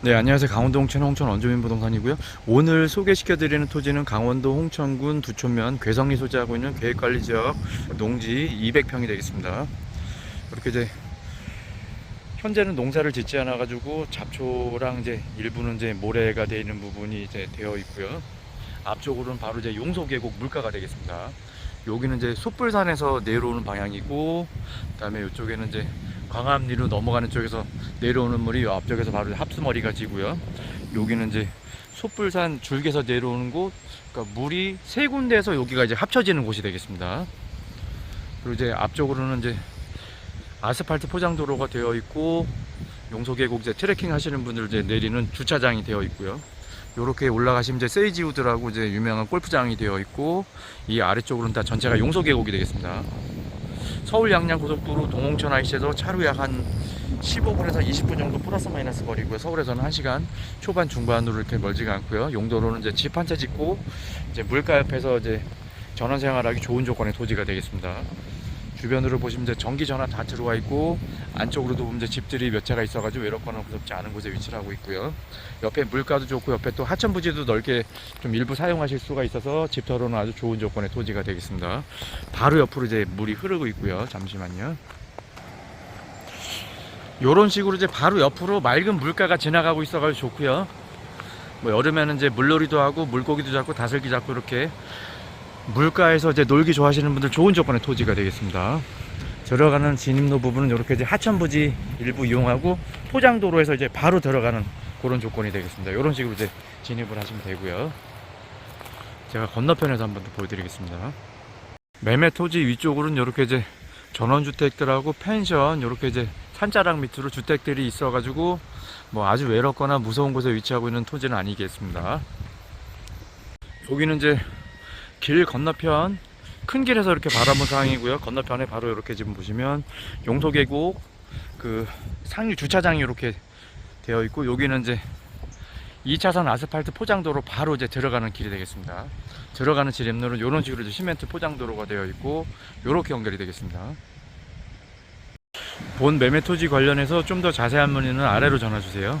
네, 안녕하세요. 강원도 홍천 홍천 원주민 부동산이고요. 오늘 소개시켜 드리는 토지는 강원도 홍천군 두촌면 괴성리 소재하고 있는 계획관리 지역 농지 200평이 되겠습니다. 이렇게 이제 현재는 농사를 짓지 않아 가지고 잡초랑 이제 일부는 이제 모래가 되어 있는 부분이 이제 되어 있고요. 앞쪽으로는 바로 이제 용소 계곡 물가가 되겠습니다. 여기는 이제 숯불산에서 내려오는 방향이고, 그다음에 이쪽에는 이제 광암리로 넘어가는 쪽에서 내려오는 물이 요 앞쪽에서 바로 합수머리가 지고요. 여기는 이제 숯불산 줄기에서 내려오는 곳, 그러니까 물이 세 군데에서 여기가 이제 합쳐지는 곳이 되겠습니다. 그리고 이제 앞쪽으로는 이제 아스팔트 포장도로가 되어 있고 용소계곡 이제 트레킹 하시는 분들 이제 내리는 주차장이 되어 있고요. 요렇게 올라가시면 이제 세이지우드라고 이제 유명한 골프장이 되어 있고 이 아래쪽으로는 다 전체가 용소계곡이 되겠습니다. 서울 양양 고속도로 동홍천 IC에서 차로 약 한 15분에서 20분 정도 플러스 마이너스 거리고요. 서울에서는 1시간 초반 중반으로 이렇게 멀지가 않고요. 용도로는 이제 집 한 채 짓고 이제 물가 옆에서 이제 전원 생활하기 좋은 조건의 토지가 되겠습니다. 주변으로 보시면 이제 전기 전화 다 들어와 있고 안쪽으로도 보면 이제 집들이 몇 채가 있어가지고 외롭거나 무섭지 않은 곳에 위치를 하고 있고요. 옆에 물가도 좋고 옆에 또 하천 부지도 넓게 좀 일부 사용하실 수가 있어서 집터로는 아주 좋은 조건의 토지가 되겠습니다. 바로 옆으로 이제 물이 흐르고 있고요. 잠시만요. 요런 식으로 이제 바로 옆으로 맑은 물가가 지나가고 있어가지고 좋고요. 뭐 여름에는 이제 물놀이도 하고 물고기도 잡고 다슬기 잡고 이렇게 물가에서 이제 놀기 좋아하시는 분들 좋은 조건의 토지가 되겠습니다. 들어가는 진입로 부분은 이렇게 이제 하천부지 일부 이용하고 포장도로에서 이제 바로 들어가는 그런 조건이 되겠습니다. 이런 식으로 이제 진입을 하시면 되고요. 제가 건너편에서 한번 더 보여드리겠습니다. 매매 토지 위쪽으로는 이렇게 이제 전원주택들하고 펜션 이렇게 이제 산자락 밑으로 주택들이 있어가지고 뭐 아주 외롭거나 무서운 곳에 위치하고 있는 토지는 아니겠습니다. 여기는 이제 길 건너편 큰 길에서 이렇게 바라본 상황이고요. 건너편에 바로 이렇게 지금 보시면 용소계곡 그 상류 주차장이 이렇게 되어 있고 여기는 이제 2차선 아스팔트 포장도로 바로 이제 들어가는 길이 되겠습니다. 들어가는 지름로는 이런 식으로 이제 시멘트 포장도로가 되어 있고 이렇게 연결이 되겠습니다. 본 매매 토지 관련해서 좀 더 자세한 문의는 아래로 전화 주세요.